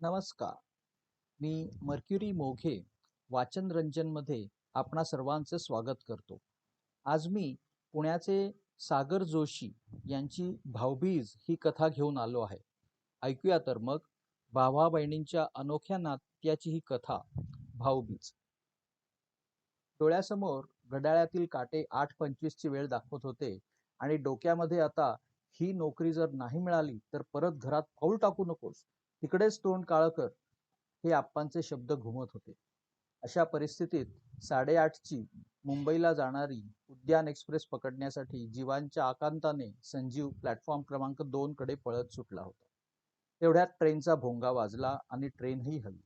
नमस्कार. मी मर्क्युरी मोघे वाचन रंजनमध्ये आपणा सर्वांचं स्वागत करतो. आज मी पुण्याचे सागर जोशी यांची भाऊबीज ही कथा घेऊन आलो आहे. ऐकूया तर मग भावा बहिणींच्या अनोख्या नात्याची ही कथा भाऊबीज. डोळ्यासमोर घड्याळातील काटे आठ पंचवीसची वेळ दाखवत होते आणि डोक्यामध्ये आता ही नोकरी जर नाही मिळाली तर परत घरात पाऊल टाकू नकोस. तिकडेच तोंड काळं कर हे आप्पांचे शब्द घुमत होते. अशा परिस्थितीत साडेआठची मुंबईला जाणारी उद्यान एक्सप्रेस पकडण्यासाठी जीवांच्या आकांताने संजीव प्लॅटफॉर्म क्रमांक दोन कडे पळत सुटला होता. तेवढ्यात ट्रेनचा भोंगा वाजला आणि ट्रेनही हल्ली.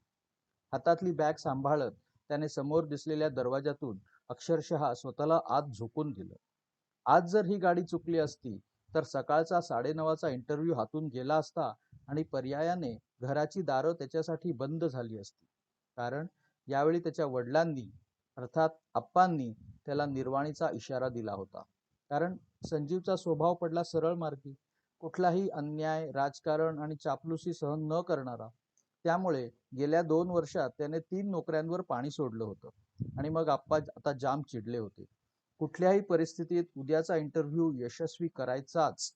हातातली बॅग सांभाळत त्याने समोर दिसलेल्या दरवाजातून अक्षरशः स्वतःला आत झोकून दिलं. आज जर ही गाडी चुकली असती तर सकाळचा साडेनवाचा इंटरव्ह्यू हातून गेला असता आणि पर्यायाने घराची दारं त्याच्यासाठी बंद झाली असती. कारण यावेळी त्याच्या वडिलांनी अर्थात आप्पांनी त्याला निर्वाणीचा इशारा दिला होता. कारण संजीवचा स्वभाव पडला सरळ मार्गी. कुठलाही अन्याय राजकारण आणि चापलुसी सहन न करणारा. त्यामुळे गेल्या दोन वर्षात त्याने तीन नोकऱ्यांवर पाणी सोडलं होतं. आणि मग आप्पा आता जाम चिडले होते. कुठल्याही परिस्थितीत उद्याचा इंटरव्ह्यू यशस्वी करायचाच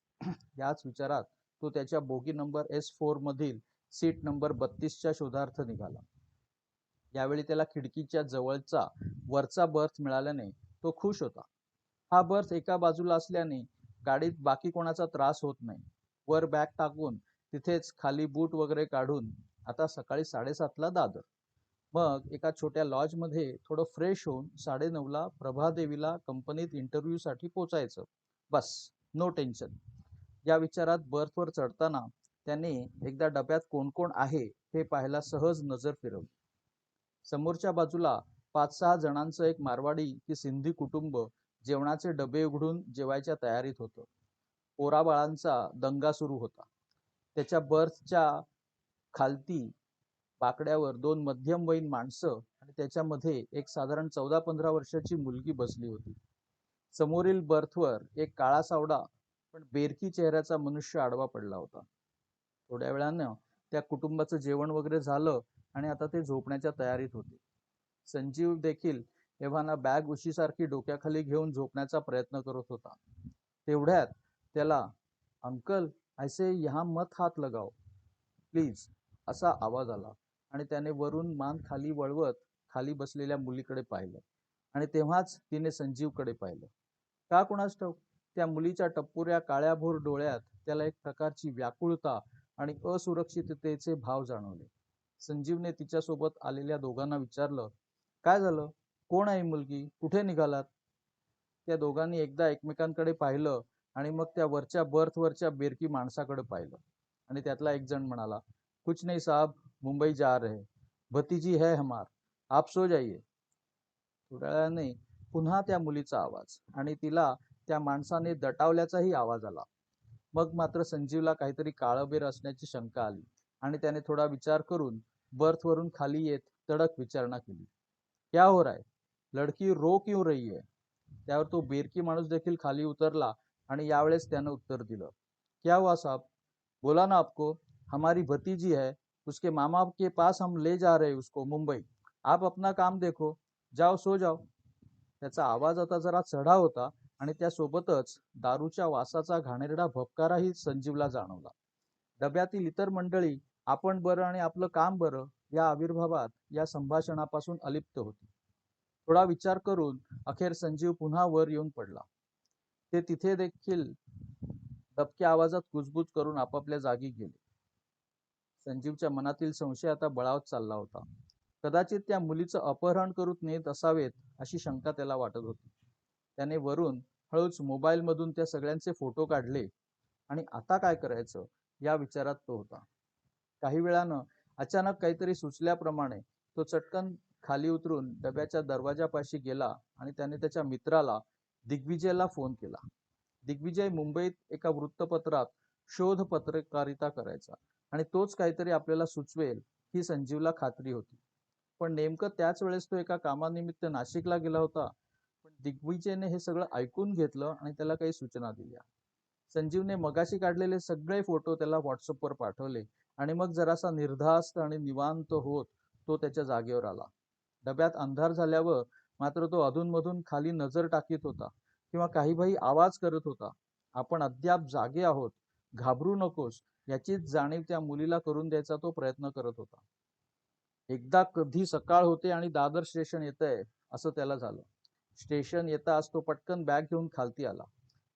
याच विचारात तो त्याच्या बोगी नंबर एस फोर मधील सीट नंबर बत्तीसच्या शोधार्थ निघाला. यावेळी त्याला खिडकीच्या जवळचा वरचा बर्थ मिळाल्याने तो खुश होता. हा बर्थ एका बाजूला असल्याने गाडीत बाकी कोणाचा त्रास होत नाही. वर बॅग टाकून तिथेच खाली बूट वगैरे काढून आता सकाळी साडेसातला दादर. मग एका छोट्या लॉजमध्ये थोडं फ्रेश होऊन साडेनऊला प्रभादेवीला कंपनीत इंटरव्ह्यूसाठी पोचायचं. बस नो टेन्शन या विचारात बर्थवर चढताना त्याने एकदा डब्यात कोण कोण आहे हे पाहायला सहज नजर फिरवली. समोरच्या बाजूला पाच सहा जणांचं एक मारवाडी की सिंधी कुटुंब जेवणाचे डबे उघडून जेवायच्या तयारीत होतं. पोराबाळांचा दंगा सुरू होता. त्याच्या बर्थच्या खालती बाकड्यावर दोन मध्यमवयीन माणसं आणि त्याच्यामध्ये एक साधारण चौदा पंधरा वर्षाची मुलगी बसली होती. समोरील बर्थवर एक काळा सावडा पण बेरकी चेहऱ्याचा मनुष्य आडवा पडला होता. थोड्या वेळानं त्या कुटुंबाचं जेवण वगैरे झालं आणि आता ते झोपण्याच्या तयारीत होते. संजीव देखील एव्हाना बॅग उशीसारखी डोक्याखाली घेऊन झोपण्याचा प्रयत्न करत होता. तेवढ्यात त्याला अंकल ऐसे यहाँ मत हात लगाव. प्लीज असा आवाज आला आणि त्याने वरून मान खाली वळवत खाली बसलेल्या मुलीकडे पाहिलं आणि तेव्हाच तिने संजीवकडे पाहिलं. का कुणास ठाऊक? त्या मुलीच्या टप्पुऱ्या काळ्याभोर डोळ्यात त्याला एक प्रकारची व्याकुळता आणि असुरक्षिततेचे भाव जाणवले. संजीवने तिच्यासोबत आलेल्या दोघांना विचारलं काय झालं? कोण आहे मुलगी? कुठे निघालात? त्या दोघांनी एकदा एकमेकांकडे पाहिलं आणि मग त्या वरच्या बर्थवरच्या बेरकी माणसाकडे पाहिलं. आणि त्यातला एक जण म्हणाला कुछ नाही साहब मुंबई जा रहे. भतीजी है हमार. आप सो जाइए. थोड्या वेळाने पुन्हा त्या मुलीचा आवाज आणि तिला त्या माणसाने दटावल्याचाही आवाज आला. मग मात्र संजीवला काहीतरी काळबेर असण्याची शंका आली आणि त्याने थोडा विचार करून बर्थवरून खाली येत तडक विचारणा केली. क्या हो रहा है? लडकी रो क्यों रही है? त्यावर तो बेरकी माणूस देखील खाली उतरला आणि यावेळेस त्यानं उत्तर दिलं. क्या हुआ साहब? बोला ना आपको हमारी भतीजी है उसके मामा के पास हम ले जा रहे उसको मुंबई. आप अपना काम देखो. जाओ सो जाओ. त्याचा आवाज आता जरा चढा होता आणि त्यासोबतच दारूच्या वासाचा घाणेरडा भपकाराही संजीवला जाणवला. डब्यातील इतर मंडळी आपण बरं आणि आपलं काम बरं या आविर्भावात या संभाषणापासून अलिप्त होती. थोडा विचार करून अखेर संजीव पुन्हा वर येऊन पडला. ते तिथे देखील दबक्या आवाजात कुजबूज करून आपापल्या जागी गेले. संजीवच्या मनातील संशय आता बळावत चालला होता. कदाचित त्या मुलीचं अपहरण करून नेत असावेत अशी शंका त्याला वाटत होती. त्याने वरून हळूच मोबाईल मधून त्या सगळ्यांचे फोटो काढले. आणि आता काय करायचं? या विचारात तो होता. काही वेळानं अचानक काहीतरी सुचल्याप्रमाणे तो चटकन खाली उतरून डब्याच्या दरवाजापाशी गेला आणि त्याने त्याच्या मित्राला दिग्विजयला फोन केला. दिग्विजय मुंबईत एका वृत्तपत्रात शोध पत्रकारिता करायचा आणि तोच काहीतरी आपल्याला सुचवेल ही संजीवला खात्री होती. पण नेमकं त्याच वेळेस तो एका कामानिमित्त नाशिकला गेला होता दिग्विजयने हे सगळं ऐकून घेतलं आणि त्याला काही सूचना दिल्या. संजीवने मगाशी काढलेले सगळे फोटो त्याला व्हॉट्सअपवर पाठवले आणि मग जरासा निर्धास्त आणि निवांत होत तो त्याच्या जागेवर आला. डब्यात अंधार झाल्यावर मात्र तो अधूनमधून खाली नजर टाकीत होता किंवा काही भाई आवाज करत होता. आपण अद्याप जागे आहोत घाबरू नकोस याचीच जाणीव त्या मुलीला करून द्यायचा तो प्रयत्न करत होता. एकदा कधी सकाळ होते आणि दादर स्टेशन येत आहे असं त्याला झालं. स्टेशन येताच तो पटकन बॅग घेऊन खालती आला.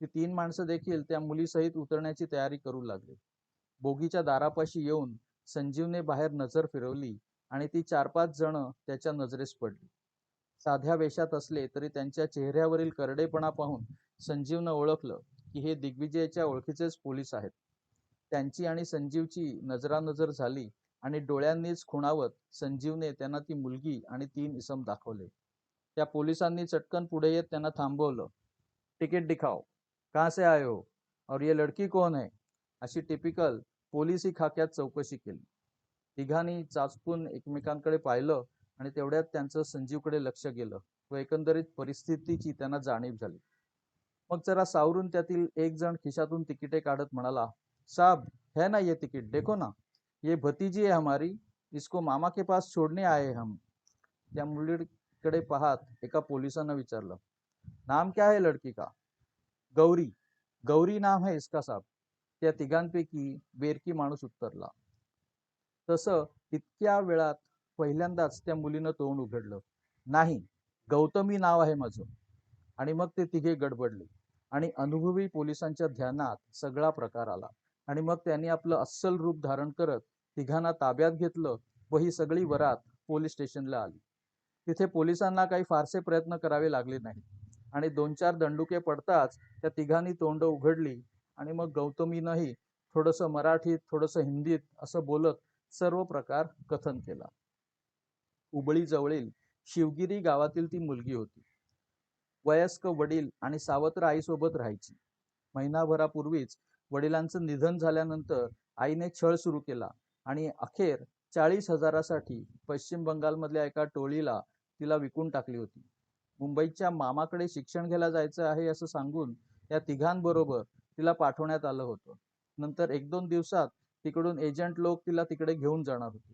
ती तीन माणसं देखील त्या मुलीसहित उतरण्याची तयारी करू लागली. बोगीच्या दारापाशी येऊन संजीवने बाहेर नजर फिरवली आणि ती चार पाच जण त्याच्या नजरेस पडली. साध्या वेशात असले तरी त्यांच्या चेहऱ्यावरील करडेपणा पाहून संजीवनं ओळखलं की हे दिग्विजयच्या ओळखीचेच पोलीस आहेत. त्यांची आणि संजीवची नजरानजर झाली आणि डोळ्यांनीच खुणावत संजीवने त्यांना ती मुलगी आणि तीन इसम दाखवले. त्या पोलिसांनी चटकन पुढे येत त्यांना थांबवलं. तिकीट दिखाओ. कहाँ से आए हो? और ये लड़की कोण आहे अशी टिपिकल पोलिसी खाक्यात चौकशी केली. तिघांनी चाचपून एकमेकांकडे पाहिलं आणि तेवढ्यात त्यांचं संजीवकडे लक्ष गेलं व एकंदरीत परिस्थितीची त्यांना जाणीव झाली. मग जरा सावरून त्यातील एक जण खिशातून तिकिटे काढत म्हणाला साहब है ना ये तिकीट? देखो ना. ये भतीजी है हमारी. इसको मामा के पास छोड़ने आए हम. त्या कडे पाहत एका पोलिसानं विचारलं नाम क्या है लड़की का? गौरी. गौरी नाम है इसका साहब. त्या तिघांपैकी बेरकी माणूस उत्तरला. तसं इतक्या वेळात पहिल्यांदाच त्या मुलीनं तोंड उघडलं. नाही गौतमी नाव आहे माझं. आणि मग ते तिघे गडबडले. आणि अनुभवी पोलिसांच्या ध्यानात सगळा प्रकार आला. आणि मग त्यांनी आपलं अस्सल रूप धारण करत तिघांना ताब्यात घेतलं व ही सगळी वरात पोलीस स्टेशनला आली. तिथे पोलिसांना काही फारसे प्रयत्न करावे लागले नाही आणि दोन चार दंडुके पडताच त्या तिघांनी तोंड उघडली आणि मग गौतमीनंही थोडंसं मराठीत थोडंसं हिंदीत असं बोलत सर्व प्रकार कथन केला. उबळी जवळील शिवगिरी गावातील ती मुलगी होती. वयस्क वडील आणि सावत्र आईसोबत राहायची. महिनाभरापूर्वीच वडिलांचं निधन झाल्यानंतर आईने छळ सुरू केला आणि अखेर चाळीस हजारासाठी पश्चिम बंगालमधल्या एका टोळीला तिला विकून टाकली होती. मुंबईच्या मामाकडे शिक्षण घ्यायला जायचं आहे असं सांगून या तिघांबरोबर तिला पाठवण्यात आलं होतं. नंतर एक दोन दिवसात तिकडून एजंट लोक तिला तिकडे घेऊन जाणार होते.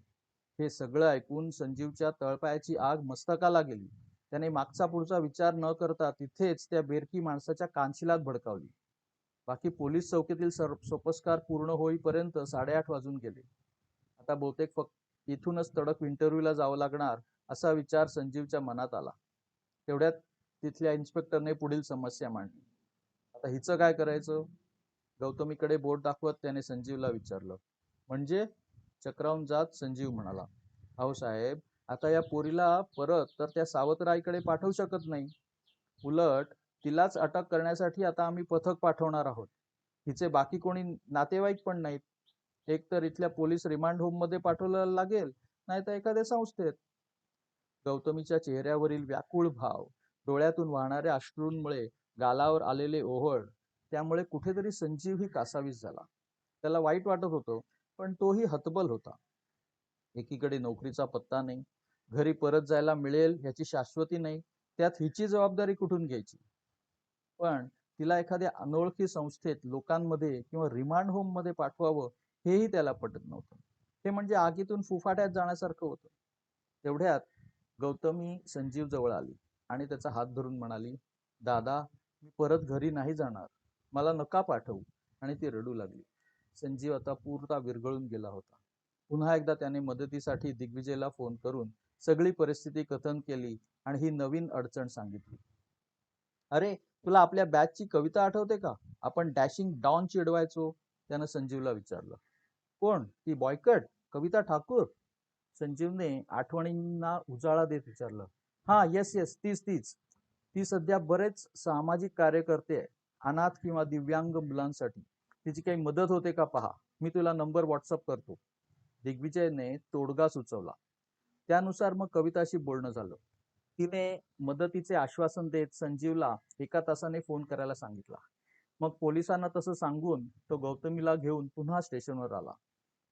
हे सगळं ऐकून संजीवच्या तळपायाची आग मस्तकाला गेली. त्याने मागचा पुढचा विचार न करता तिथेच त्या बेरकी माणसाच्या कानशिलात भडकावली. बाकी पोलीस चौकीतील सोपस्कार पूर्ण होईपर्यंत साडेआठ वाजून गेले. आता बहुतेक फक्त इथूनच तडक इंटरव्ह्यूला जावं लागणार असा विचार संजीवच्या मनात आला. तेवढ्यात तिथल्या इन्स्पेक्टरने पुढील समस्या मांडली. आता हिचं काय करायचं? गौतमीकडे बोट दाखवत त्याने संजीवला विचारलं. म्हणजे? चक्रावून जात संजीव म्हणाला. अहो साहेब आता या पोरीला परत तर त्या सावतरायकडे पाठवू शकत नाही. उलट तिलाच अटक करण्यासाठी आता आम्ही पथक पाठवणार आहोत. हिचे बाकी कोणी नातेवाईक पण नाहीत. एक तर इथल्या पोलीस रिमांड होममध्ये पाठवलं लागेल नाही तर एखाद्या संस्थेत. गौतमीच्या चेहऱ्यावरील व्याकुळ भाव डोळ्यातून वाहणाऱ्या अश्रूंमुळे गालावर आलेले ओहळ त्यामुळे कुठेतरी संजीव ही कासावीस झाला. त्याला वाईट वाटत होतं पण तोही हतबल होता. एकीकडे नोकरीचा पत्ता नाही घरी परत जायला मिळेल याची शाश्वती नाही त्यात हिची जबाबदारी कुठून घ्यायची? पण तिला एखाद्या अनोळखी संस्थेत लोकांमध्ये किंवा रिमांड होममध्ये पाठवावं हेही त्याला पटत नव्हतं. हे म्हणजे आगीतून फुफाट्यात जाण्यासारखं होतं. तेवढ्यात गौतमी संजीव जवळ आली आणि त्याचा हात धरून म्हणाली दादा मी परत घरी नाही जाणार. मला नका पाठवू. आणि ती रडू लागली. संजीव आता पूर्णता विरघळून गेला होता. पुन्हा एकदा त्याने मदतीसाठी दिग्विजयला फोन करून सगळी परिस्थिती कथन केली आणि ही नवीन अडचण सांगितली. अरे तुला आपल्या बॅचची कविता आठवते का? आपण डॅशिंग डॉन चिडवायचो. त्यानं संजीवला विचारलं. कोण? ती बॉयकट? कविता ठाकूर? संजीवने आठवणींना उजाळा देत विचारलं. हा येस येस तीच तीच. ती सध्या बरेच सामाजिक कार्य करते अनाथ किंवा दिव्यांग मुलांसाठी. तिची काही मदत होते का पहा? मी तुला नंबर व्हॉट्सअप करतो. दिग्विजयने तोडगा सुचवला. त्यानुसार मग कविताशी बोलणं झालं. तिने मदतीचे आश्वासन देत संजीवला एका तासाने फोन करायला सांगितला. मग पोलिसांना तसं सांगून तो गौतमीला घेऊन पुन्हा स्टेशनवर आला.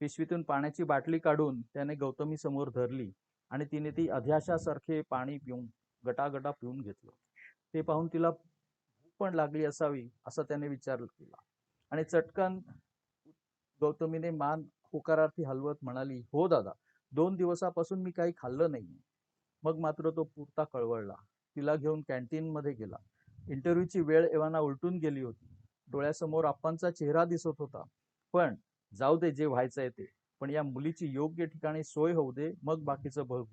पिशवीतून पाण्याची बाटली काढून त्याने गौतमी समोर धरली आणि तिने ती अध्याशासारखे पाणी पिऊन गटागटा पिऊन घेतलं. ते पाहून तिला पण लागली असावी असा त्याने विचार केला. आणि चटकन गौतमीने मान होकारार्थी हलवत म्हणाली हो दादा दोन दिवसापासून मी काही खाल्लं नाही मग मात्र तो पुरता कळवळला. तिला घेऊन कॅन्टीन मध्ये गेला. इंटरव्ह्यूची वेळ एव्हाना उलटून गेली होती. डोळ्यासमोर आप्पांचा चेहरा दिसत होता. पण जाऊ दे जे व्हायचंय ते. पण या मुलीची योग्य ठिकाणी सोय होऊ दे मग बाकीचं बघू.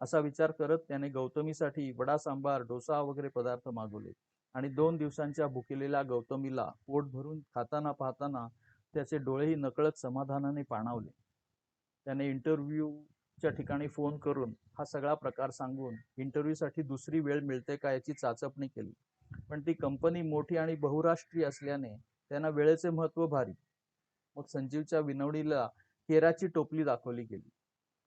असा विचार करत त्याने गौतमीसाठी वडा सांबार डोसा वगैरे पदार्थ मागवले. आणि दोन दिवसांच्या भुकेलेल्या गौतमीला पोट भरून खाताना पाहताना त्याचे डोळेही नकळत समाधानाने पाणावले. त्याने इंटरव्ह्यूच्या ठिकाणी फोन करून हा सगळा प्रकार सांगून इंटरव्ह्यूसाठी दुसरी वेळ मिळते का याची चाचपणी केली. पण ती कंपनी मोठी आणि बहुराष्ट्रीय असल्याने त्यांना वेळेचे महत्त्व भारी. मग संजीवच्या विनवणीला केराची टोपली दाखवली गेली.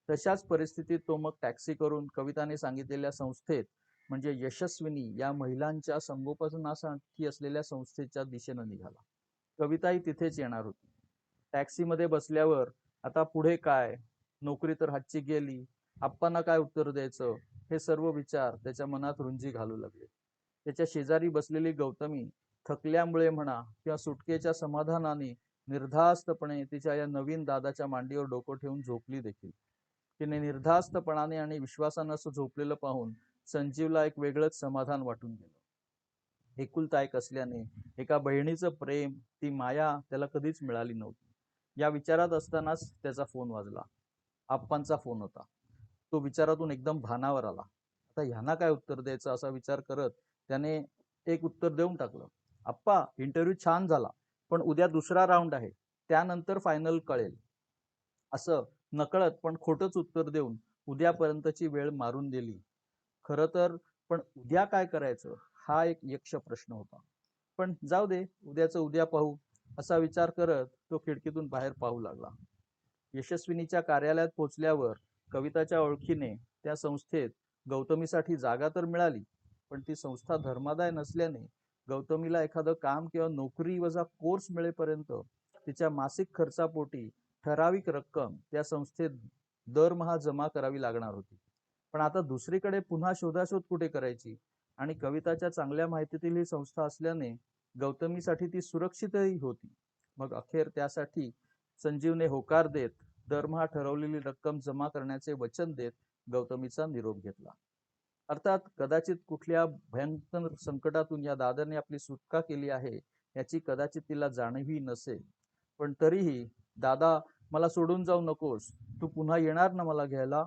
तशाच परिस्थितीत तो मग टॅक्सी करून कविताने सांगितलेल्या संस्थेत म्हणजे यशस्विनी या महिलांच्या संगोपनासाठी असलेल्या संस्थेच्या दिशेनं निघाला. कविताही तिथेच येणार होती. टॅक्सीमध्ये बसल्यावर आता पुढे काय? नोकरी तर हातची गेली. आप्पांना काय उत्तर द्यायचं हे सर्व विचार त्याच्या मनात रुंजी घालू लागले. त्याच्या शेजारी बसलेली गौतमी थकल्यामुळे म्हणा किंवा सुटकेच्या समाधानाने निर्धास्तपणे तिच्या या नवीन दादाच्या मांडीवर डोकं ठेवून झोपली देखील. तिने निर्धास्तपणाने आणि विश्वासानं असं झोपलेलं पाहून संजीवला एक वेगळंच समाधान वाटून गेलं. एकुलता एक असल्याने एका बहिणीचं प्रेम ती माया त्याला कधीच मिळाली नव्हती. या विचारात असतानाच त्याचा फोन वाजला. आप्पांचा फोन होता. तो विचारातून एकदम भानावर आला. आता ह्यांना काय उत्तर द्यायचं असा विचार करत त्याने एक उत्तर देऊन टाकलं. आप्पा इंटरव्ह्यू छान झाला. पण उद्या दुसरा राऊंड आहे. त्यानंतर फायनल कळेल. असं नकळत पण खोटंच उत्तर देऊन उद्यापर्यंतची वेळ मारून दिली. खरं तर पण उद्या काय करायचं? हा एक यक्ष प्रश्न होता. पण जाऊ दे उद्याचं उद्या पाहू असा विचार करत तो खिडकीतून बाहेर पाहू लागला. यशस्विनीच्या कार्यालयात पोचल्यावर कविताच्या ओळखीने त्या संस्थेत गौतमीसाठी जागा तर मिळाली पण ती संस्था धर्मादाय नसल्याने गौतमीला एखादं काम किंवा नोकरी वजा कोर्स मिळेपर्यंत तिच्या मासिक खर्चापोटी ठराविक रक्कम त्या संस्थेत दरमहा जमा करावी लागणार होती. पण आता दुसरीकडे पुन्हा शोधाशोध कुठे करायची? आणि कविताच्या चांगल्या माहितीतील ही संस्था असल्याने गौतमीसाठी ती सुरक्षितही होती. मग अखेर त्यासाठी संजीवने होकार देत दरमहा ठरवलेली रक्कम जमा करण्याचे वचन देत गौतमीचा निरोप घेतला. अर्थात कदाचित कुठल्या भयंकर संकटातून या दादाने आपली सुटका केली आहे याची कदाचित तिला जाणीवही नसेल. पण तरीही दादा मला सोडून जाऊ नकोस. तू पुन्हा येणार ना मला घ्यायला?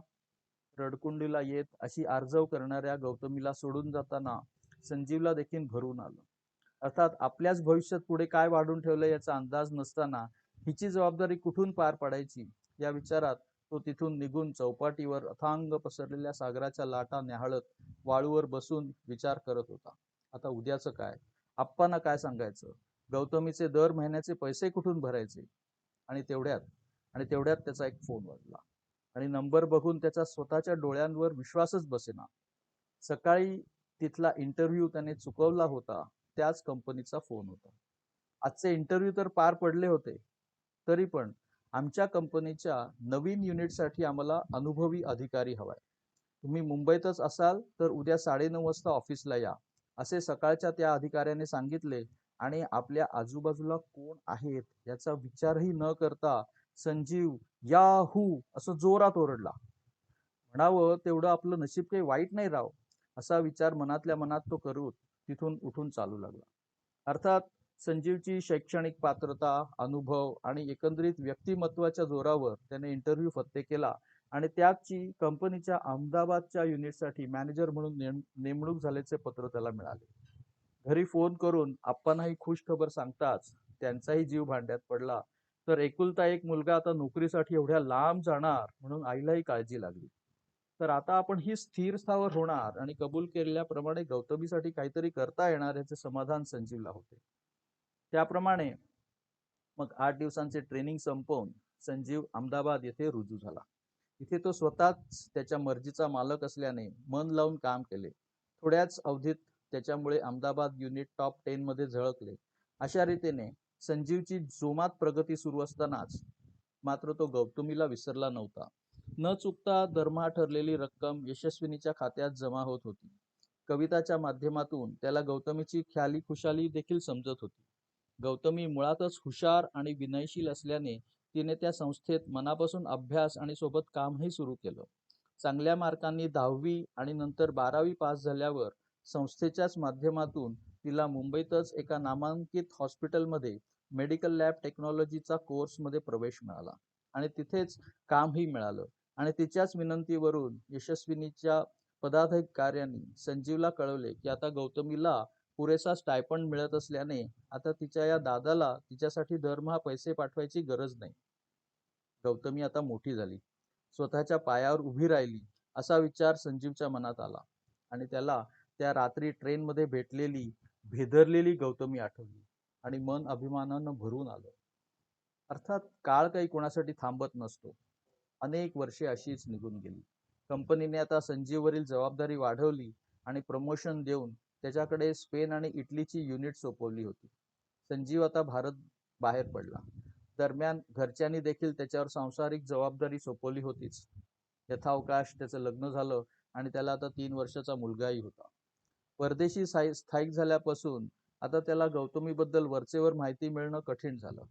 रडकुंडीला येत अशी आर्जव करणाऱ्या गौतमीला सोडून जाताना संजीवला देखील भरून आलं. अर्थात आपल्याच भविष्यात पुढे काय वाढून ठेवलं याचा अंदाज नसताना हिची जबाबदारी कुठून पार पाडायची या विचारात तो तिथून निघून चौपाटीवर अथांग पसरलेल्या सागराच्या लाटा न्याहाळत वाळूवर बसून विचार करत होता. आता उद्याचं काय? आप्पांना काय सांगायचं? गौतमीचे दर महिन्याचे पैसे कुठून भरायचे? आणि तेवढ्यात आणि तेवढ्यात त्याचा एक फोन वाजला. आणि नंबर बघून त्याचा स्वतःच्या डोळ्यांवर विश्वासच बसेना. सकाळी तिथला इंटरव्ह्यू त्याने चुकवला होता त्याच कंपनीचा फोन होता. आजचे इंटरव्ह्यू तर पार पडले होते. तरी पण आमच्या कंपनीच्या नवीन युनिटसाठी आम्हाला अनुभवी अधिकारी हवा आहे तुम्ही मुंबईतच असाल तर उद्या साडेनऊ वाजता ऑफिसला या असे सकाळच्या त्या अधिकाऱ्याने सांगितले आणि आपल्या आजूबाजूला कोण आहेत याचा विचारही न करता संजीव या हू असं जोरात ओरडला. म्हणावं तेवढं आपलं नशीब काही वाईट नाही राव असा विचार मनातल्या मनात तो करू तिथून उठून चालू लागला. अर्थात संजीवची शैक्षणिक पात्रता अनुभव आणि एकंदरीत व्यक्तिमत्वाच्या जोरावर त्याने इंटरव्ह्यू फत्ते केला आणि त्याची कंपनीच्या अहमदाबादच्या युनिटसाठी मॅनेजर म्हणून नेमणूक झाल्याचे पत्र त्याला मिळाले. घरी फोन करून आप्पांनाही खुश खबर सांगताच त्यांचाही जीव भांड्यात पडला. तर एकुलता एक मुलगा आता नोकरीसाठी एवढ्या लांब जाणार म्हणून आईलाही काळजी लागली. तर आता आपण ही स्थिर स्थावर होणार आणि कबूल केलेल्याप्रमाणे गौतमीसाठी काहीतरी करता येणार याचे समाधान संजीवला होते. त्याप्रमाणे मग आठ दिवसांचे ट्रेनिंग संपवून संजीव अहमदाबाद येथे रुजू झाला. इथे तो स्वतःच त्याच्या मर्जीचा मालक असल्याने मन लावून काम केले. थोड्याच अवधीत त्याच्यामुळे अहमदाबाद युनिट टॉप टेन मध्ये झळकले. अशा रीतीने संजीवची जोमात प्रगती सुरू असतानाच मात्र तो गौतमीला विसरला नव्हता. न चुकता दरमहा ठरलेली रक्कम यशस्विनीच्या खात्यात जमा होत होती. कविताच्या माध्यमातून त्याला गौतमीची ख्याली खुशाली देखील समजत होती. गौतमी मुळातच हुशार आणि विनयशील असल्याने तिने त्या संस्थेत मनापासून अभ्यास आणि सोबत कामही सुरू केलं. चांगल्या मार्कांनी दहावी आणि नंतर बारावी पास झाल्यावर संस्थेच्याच माध्यमातून तिला मुंबईतच एका नामांकित हॉस्पिटलमध्ये मेडिकल लॅब टेक्नॉलॉजीचा कोर्समध्ये प्रवेश मिळाला आणि तिथेच कामही मिळालं आणि तिच्याच विनंतीवरून यशस्विनीच्या पदाधिकाऱ्यांनी संजीवला कळवले की आता गौतमीला पुरेसा स्टायपंड मिळत असल्याने आता तिच्या या दादाला तिच्यासाठी दरमहा पैसे पाठवायची गरज नाही. गौतमी आता मोठी झाली. स्वतःच्या पायावर उभी राहिली असा विचार संजीवच्या मनात आला आणि त्याला त्या रात्री ट्रेनमध्ये भेटलेली भेदरलेली गौतमी आठवली आणि मन अभिमानानं भरून आलं. अर्थात काळ काही कोणासाठी थांबत नसतो. अनेक वर्षे अशीच निघून गेली. कंपनीने आता संजीववरील जबाबदारी वाढवली आणि प्रमोशन देऊन त्याच्याकडे स्पेन आणि इटलीची युनिट सोपवली होती. संजीव आता भारत बाहेर पडला. दरम्यान घरच्यांनी देखील त्याच्यावर सांसारिक जबाबदारी सोपवली होतीच. यथावकाश त्याचं लग्न झालं आणि त्याला आता तीन वर्षाचा मुलगाही होता. परदेशी स्थायिक झाल्यापासून आता त्याला गौतमीबद्दल वरचेवर माहिती मिळणं कठीण झालं.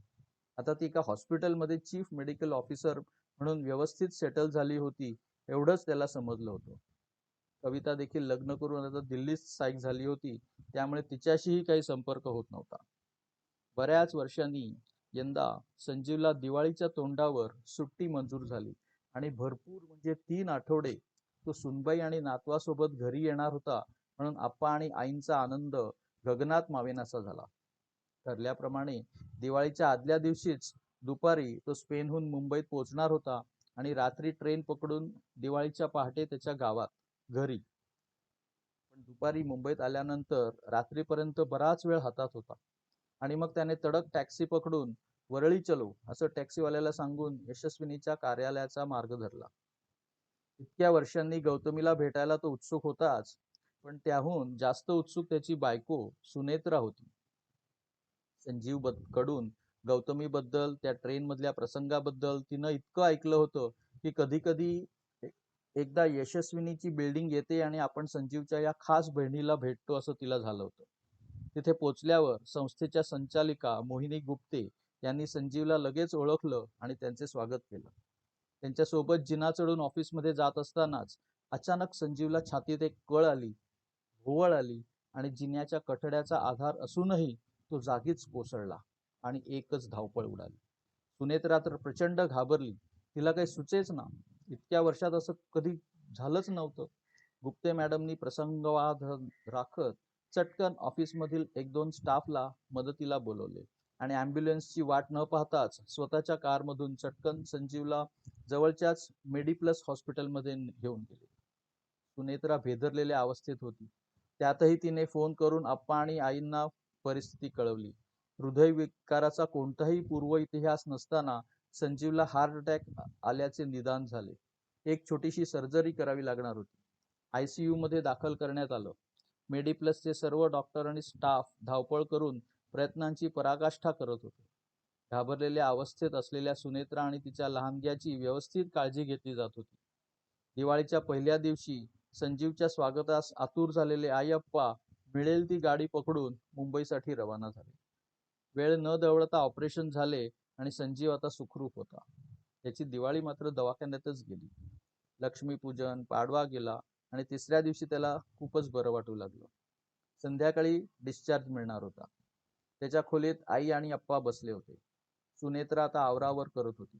आता ती एका हॉस्पिटलमध्ये चीफ मेडिकल ऑफिसर म्हणून व्यवस्थित सेटल झाली होती एवढंच त्याला समजलं होतं. कविता देखील लग्न करून आता दिल्लीत स्थायिक झाली होती. त्यामुळे तिच्याशीही काही संपर्क होत नव्हता. बऱ्याच वर्षांनी यंदा संजीवला दिवाळीच्या तोंडावर सुट्टी मंजूर झाली. आणि भरपूर म्हणजे तीन आठवडे तो सुनबाई आणि नातवासोबत घरी येणार होता म्हणून आप्पा आणि आईंचा आनंद गगनात मावेनासा झाला. ठरल्याप्रमाणे दिवाळीच्या आदल्या दिवशीच दुपारी तो स्पेनहून मुंबईत पोहोचणार होता आणि रात्री ट्रेन पकडून दिवाळीच्या पहाटे त्याच्या गावात. घरी. पण दुपारी मुंबईत आल्यानंतर रात्रीपर्यंत बराच वेळ हातात होता. आणि मग त्याने तडक टॅक्सी पकडून वरळी चलो असं टॅक्सीवाल्याला सांगून यशस्विनीच्या कार्यालयाचा मार्ग धरला. इतक्या वर्षांनी गौतमीला भेटायला तो उत्सुक होताच पण त्याहून जास्त उत्सुक त्याची बायको सुनेत्रा होती. संजीवकडून गौतमीबद्दल त्या ट्रेन मधल्या प्रसंगाबद्दल तिनं इतकं ऐकलं होतं की कधी कधी एकदा यशस्विनीची बिल्डिंग येते आणि आपण संजीवच्या या खास बहिणीला भेटतो असं तिला झालं होतं. तिथे पोचल्यावर संस्थेच्या संचालिका मोहिनी गुप्ते यांनी संजीवला लगेच ओळखलं आणि त्यांचे स्वागत केलं. त्यांच्यासोबत जिना चढून ऑफिसमध्ये जात असतानाच अचानक संजीवला छातीत एक कळ आली भोवळ आली आणि जिन्याच्या कठड्याचा आधार असूनही तो जागीच कोसळला आणि एकच धावपळ उडाली. सुनेत्रा तर प्रचंड घाबरली. तिला काही सुचेच ना. इतक्या वर्षात असं कधी झालंच नव्हतं. गुप्ते मॅडमनी प्रसंगवाद राखत चटकन ऑफिसमधील एक दोन स्टाफला मदतीला बोलवले आणि ॲम्ब्युलन्सची वाट न पाहताच स्वतःच्या कारमधून चटकन संजीवला जवळच्याच मेडिप्लस हॉस्पिटलमध्ये घेऊन गेले. सुनेत्रा भेदरलेल्या अवस्थेत होती. त्यातही तिने फोन करून आप्पा आणि आईंना परिस्थिती कळवली. हृदयविकाराचा कोणताही पूर्व इतिहास नसताना संजीवला हार्ट अटॅक आल्याचे निदान झाले. एक छोटीशी सर्जरी करावी लागणार होती. आयसीयू मध्ये दाखल करण्यात आलं. मेडिप्लसचे सर्व डॉक्टर आणि स्टाफ धावपळ करून प्रयत्नांची पराकाष्ठा करत होते. घाबरलेल्या अवस्थेत असलेल्या सुनेत्रा आणि तिच्या लहानग्याची व्यवस्थित काळजी घेतली जात होती. दिवाळीच्या पहिल्या दिवशी संजीवच्या स्वागतास आतुर झालेले आयप्पा मिळेल ती गाडी पकडून मुंबईसाठी रवाना झाले. वेळ न दवडता ऑपरेशन झाले आणि संजीव आता सुखरूप होता. त्याची दिवाळी मात्र दवाखान्यातच गेली. लक्ष्मीपूजन पाडवा गेला आणि तिसऱ्या दिवशी त्याला खूपच बरं वाटू लागलं. संध्याकाळी डिस्चार्ज मिळणार होता. त्याच्या खोलीत आई आणि अप्पा बसले होते. सुनेत्रा आता आवरावर करत होती.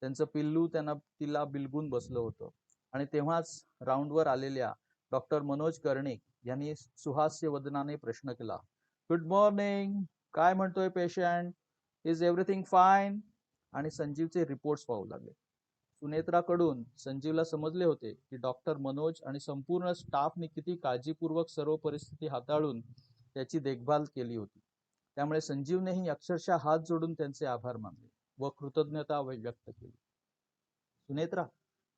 त्यांचं पिल्लू त्यांना तिला बिलगून बसलं होतं. आणि तेव्हाच राऊंडवर आलेल्या डॉक्टर मनोज कर्णिक यांनी सुहास्य वदनाने प्रश्न केला गुड मॉर्निंग काय म्हणतोय पेशंट इज एव्हरीथिंग फाईन आणि संजीवचे रिपोर्ट्स पाहू लागले. सुनेत्राकडून संजीवला समजले होते की डॉक्टर मनोज आणि संपूर्ण स्टाफने किती काळजीपूर्वक सर्व परिस्थिती हाताळून त्याची देखभाल केली होती. त्यामुळे संजीवनेही अक्षरशः हात जोडून त्यांचे आभार मानले व कृतज्ञता व्यक्त केली. सुनेत्रा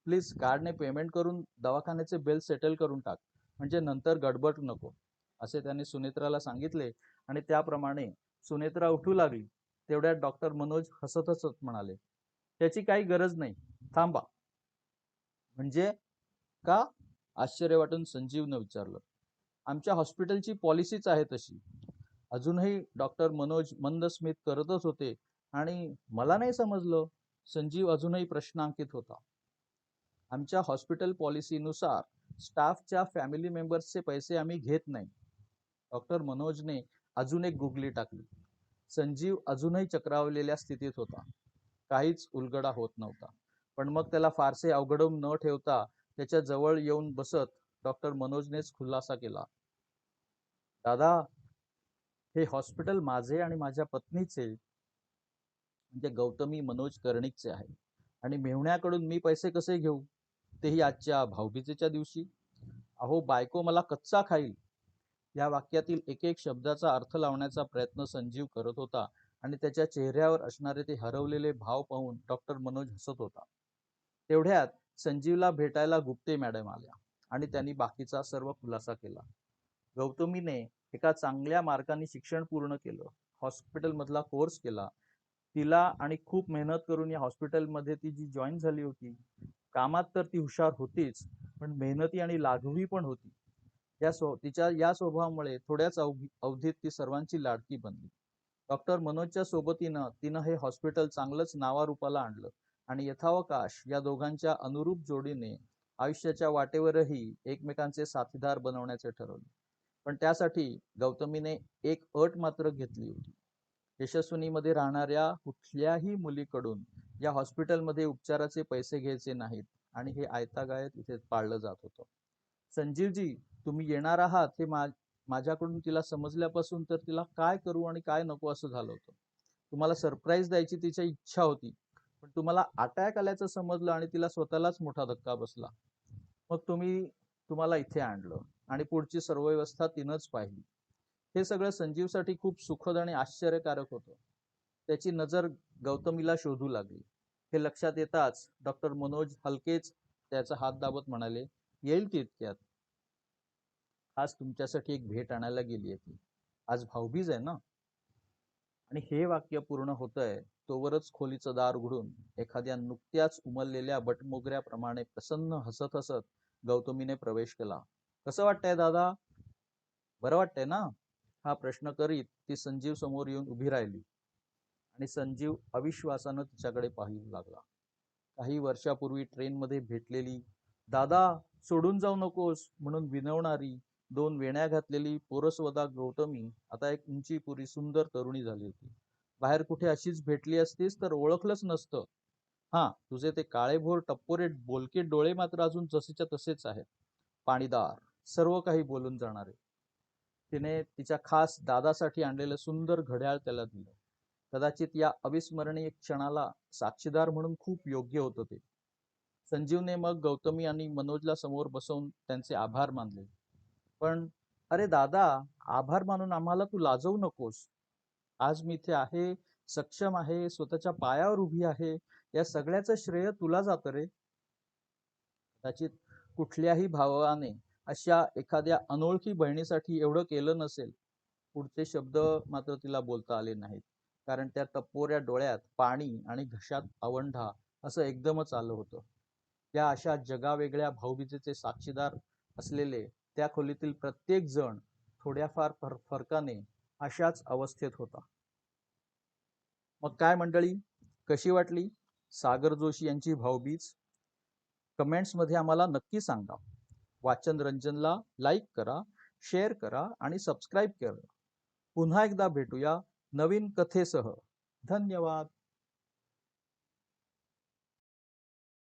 प्लीज कार्डने पेमेंट करून दवाखान्याचे बिल सेटल करून टाक. म्हणजे नंतर गडबड नको. असे त्याने सुनेत्राला सांगितले आणि त्याप्रमाणे सुनेत्रा उठू लागली. तेवढ्यात डॉक्टर मनोज हसत हसत म्हणाले त्याची काही गरज नाही. थांबा. म्हणजे का? आश्चर्य वाटून संजीवनं विचारलं. आमच्या हॉस्पिटलची पॉलिसीच आहे तशी. अजूनही डॉक्टर मनोज मंद स्मित करतच होते आणि मला नाही समजलं. संजीव अजूनही प्रश्नांकित होता. आमच्या हॉस्पिटल पॉलिसीनुसार स्टाफच्या फॅमिली मेंबर्सचे पैसे आम्ही घेत नाही. डॉक्टर मनोजने अजून एक गुगली टाकली. संजीव अजूनही चक्रावलेल्या स्थितीत होता. काहीच उलगडा होत नव्हता. पण मग त्याला फारसे अवघडून न ठेवता त्याच्याजवळ येऊन बसत डॉक्टर मनोजनेच खुलासा केला. दादा हे हॉस्पिटल माझे आणि माझ्या पत्नीचे म्हणजे गौतमी मनोज कर्णिकचे आहे. आणि मेहुण्याकडून मी पैसे कसे घेऊ? तेही आजच्या भाऊबीजेच्या दिवशी. अहो बायको मला कच्चा खाईल. या वाक्यातील एक एक शब्दाचा अर्थ लावण्याचा प्रयत्न संजीव करत होता आणि त्याच्या चेहऱ्यावर असणारे ते हरवलेले भाव पाहून डॉक्टर मनोज हसत होता. तेवढ्यात संजीवला भेटायला गुप्ते मॅडम आल्या आणि त्यांनी बाकीचा सर्व खुलासा केला. गौतमीने एका चांगल्या मार्काने शिक्षण पूर्ण केलं. हॉस्पिटलमधला कोर्स केला. तिला आणि खूप मेहनत करून या हॉस्पिटलमध्ये ती जी जॉईन झाली होती कामात तर ती हुशार होतीच पण मेहनती आणि लाघवी पण होती. या स्व तिच्या या स्वभावामुळे थोड्याच अवधी अवधीत ती सर्वांची लाडकी बनली. डॉक्टर मनोजच्या सोबतीनं तिनं हे हॉस्पिटल चांगलंच नावारूपाला आणलं आणि यथावकाश या दोघांच्या अनुरूप जोडीने आयुष्याच्या वाटेवरही एकमेकांचे साथीदार बनवण्याचे ठरवले. पण त्यासाठी गौतमीने एक अट मात्र घेतली होती. यशस्विनीमध्ये राहणाऱ्या कुठल्याही मुलीकडून या हॉस्पिटलमध्ये उपचाराचे पैसे घ्यायचे नाहीत आणि हे आयतागायत इथे पाळलं जात होतं. संजीवजी तुम्ही येणार आहात हे मा माझ्याकडून तिला समजल्यापासून तर तिला काय करू आणि काय नको असं झालं होतं. तुम्हाला सरप्राईज द्यायची तिची इच्छा होती पण तुम्हाला अटॅक आल्याचं समजलं आणि तिला स्वतःलाच मोठा धक्का बसला. मग तुम्ही तुम्हाला इथे आणलं आणि पुढची सर्व व्यवस्था तिनंच पाहिली. हे सगळं संजीवसाठी खूप सुखद आणि आश्चर्यकारक होतं. त्याची नजर गौतमीला शोधू लागली. हे लक्षात येताच डॉक्टर मनोज हलकेच त्याचा हात दाबत म्हणाले येईल ती इतक्यात? आज तुमच्यासाठी एक भेट आणायला गेली आहे ती. आज भाऊबीज आहे ना? आणि हे वाक्य पूर्ण होतंय तोवरच खोलीचं दार उघडून एखाद्या नुकत्याच उमललेल्या बटमोगऱ्याप्रमाणे प्रसन्न हसत हसत गौतमीने प्रवेश केला. कसं वाटतंय दादा? बरं वाटतंय ना? हा प्रश्न करीत ती संजीव समोर येऊन उभी राहिली आणि संजीव अविश्वासानं तिच्याकडे पाहू लागला. काही वर्षापूर्वी ट्रेनमध्ये भेटलेली दादा सोडून जाऊ नकोस म्हणून विनवणारी दोन वेण्या घातलेली पोरसवदा गौतमी आता एक उंची पुरी सुंदर तरुणी झाली होती. बाहेर कुठे अशीच भेटली असतीस तर ओळखलंच नसतं. हा तुझे ते काळेभोर टप्पोरे बोलके डोळे मात्र अजून जसेच्या तसेच आहेत. पाणीदार सर्व काही बोलून जाणारे. तिने तिच्या खास दादासाठी आणलेलं सुंदर घड्याळ त्याला दिलं. कदाचित या अविस्मरणीय क्षणाला साक्षीदार म्हणून खूप योग्य होतं ते. संजीवने मग गौतमी आणि मनोजला समोर बसवून त्यांचे आभार मानले. पण अरे दादा आभार मानून आम्हाला तू लाजवू नकोस. आज मी इथे आहे सक्षम आहे स्वतःच्या पायावर उभी आहे या सगळ्याचं श्रेय तुला जातं रे. कदाचित कुठल्याही भावाने अशा एखाद्या अनोळखी बहिणीसाठी एवढं केलं नसेल. पुढचे शब्द मात्र तिला बोलता आले नाहीत. कारण त्या टप्पोऱ्या डोळ्यात पाणी आणि घशात आवंढा असं एकदमच आलं होतं. त्या अशा जगावेगळ्या भाऊबीजेचे साक्षीदार असलेले त्या खोलीतील प्रत्येक जण थोड्याफार फर फरकाने अशाच अवस्थेत होता. मग काय मंडळी? कशी वाटली? सागर जोशी यांची भाऊबीज? कमेंट्समध्ये आम्हाला नक्की सांगा. वाचन रंजनला लाईक करा शेअर करा आणि सबस्क्राईब करा. पुन्हा एकदा भेटूया नवीन कथेसह. धन्यवाद.